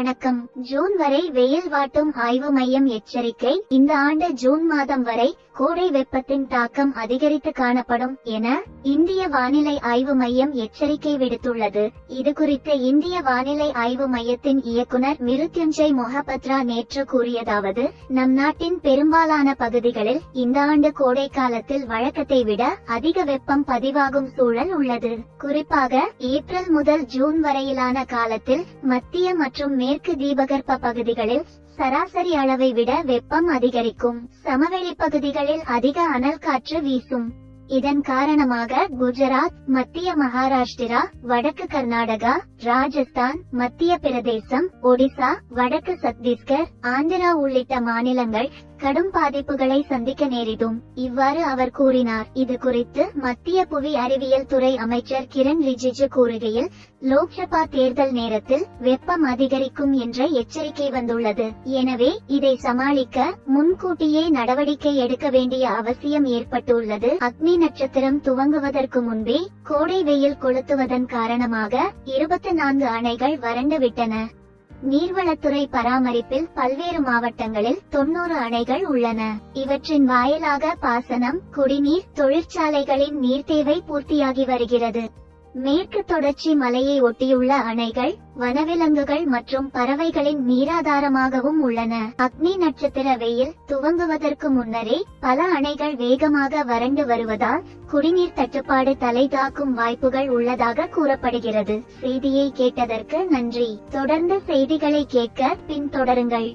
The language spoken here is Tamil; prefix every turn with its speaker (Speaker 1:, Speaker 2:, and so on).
Speaker 1: வணக்கம். ஜூன் வரை வெயில் வாட்டும் ஆய்வு மையம் எச்சரிக்கை. இந்த ஆண்டு ஜூன் மாதம் வரை கோடை வெப்பத்தின் தாக்கம் அதிகரித்து காணப்படும் என இந்திய வானிலை ஆய்வு மையம் எச்சரிக்கை விடுத்துள்ளது. இது குறித்து இந்திய வானிலை ஆய்வு மையத்தின் இயக்குனர் மிருத்யுஞ்சய் மொஹபத்ரா நேற்று கூறியதாவது நம் நாட்டின் பெரும்பாலான பகுதிகளில் இந்த ஆண்டு கோடை காலத்தில் வழக்கத்தை விட அதிக வெப்பம் பதிவாகும் சூழல் உள்ளது. குறிப்பாக ஏப்ரல் முதல் ஜூன் வரையிலான காலத்தில் மத்திய மற்றும் மேற்கு தீபகற்ப பகுதிகளில் சராசரி அளவை விட வெப்பம் அதிகரிக்கும். சமவெளி பகுதிகளில் அதிக அனல் காற்று வீசும். இதன் காரணமாக குஜராத் மத்திய மகாராஷ்டிரா வடக்கு கர்நாடகா ராஜஸ்தான் மத்திய பிரதேசம் ஒடிசா வடக்கு சத்தீஸ்கர் ஆந்திரா உள்ளிட்ட மாநிலங்கள் கடும் பாதிப்புகளை சந்திக்க நேரிடும். இவ்வாறு அவர் கூறினார். இது குறித்து மத்திய புவி அறிவியல் துறை அமைச்சர் கிரண் ரிஜிஜு கூறுகையில் லோக்சபா தேர்தல் நேரத்தில் வெப்பம் அதிகரிக்கும் என்ற எச்சரிக்கை வந்துள்ளது. எனவே இதை சமாளிக்க முன்கூட்டியே நடவடிக்கை எடுக்க வேண்டிய அவசியம் ஏற்பட்டுள்ளது. அக்னி நட்சத்திரம் துவங்குவதற்கு முன்பே கோடை வெயில் கொளுத்துவதன் காரணமாக இருபத்தி நான்கு அணைகள் வறண்டு விட்டன. நீர்வளத்துறை பராமரிப்பில் பல்வேறு மாவட்டங்களில் தொன்னூறு அணைகள் உள்ளன. இவற்றின் வாயிலாக பாசனம் குடிநீர் தொழிற்சாலைகளின் நீர் தேவை பூர்த்தியாகி வருகிறது. மேற்கு தொடர்ச்சி மலையை ஒட்டியுள்ள அணைகள் வனவிலங்குகள் மற்றும் பறவைகளின் நீராதாரமாகவும் உள்ளன. அக்னி நட்சத்திர வெயில் துவங்குவதற்கு முன்னரே பல அணைகள் வேகமாக வறண்டு வருவதால் குடிநீர் தட்டுப்பாடு தலை தாக்கும் வாய்ப்புகள் உள்ளதாக கூறப்படுகிறது. செய்தியை கேட்டதற்கு நன்றி. தொடர்ந்து செய்திகளை கேட்க பின்தொடருங்கள்.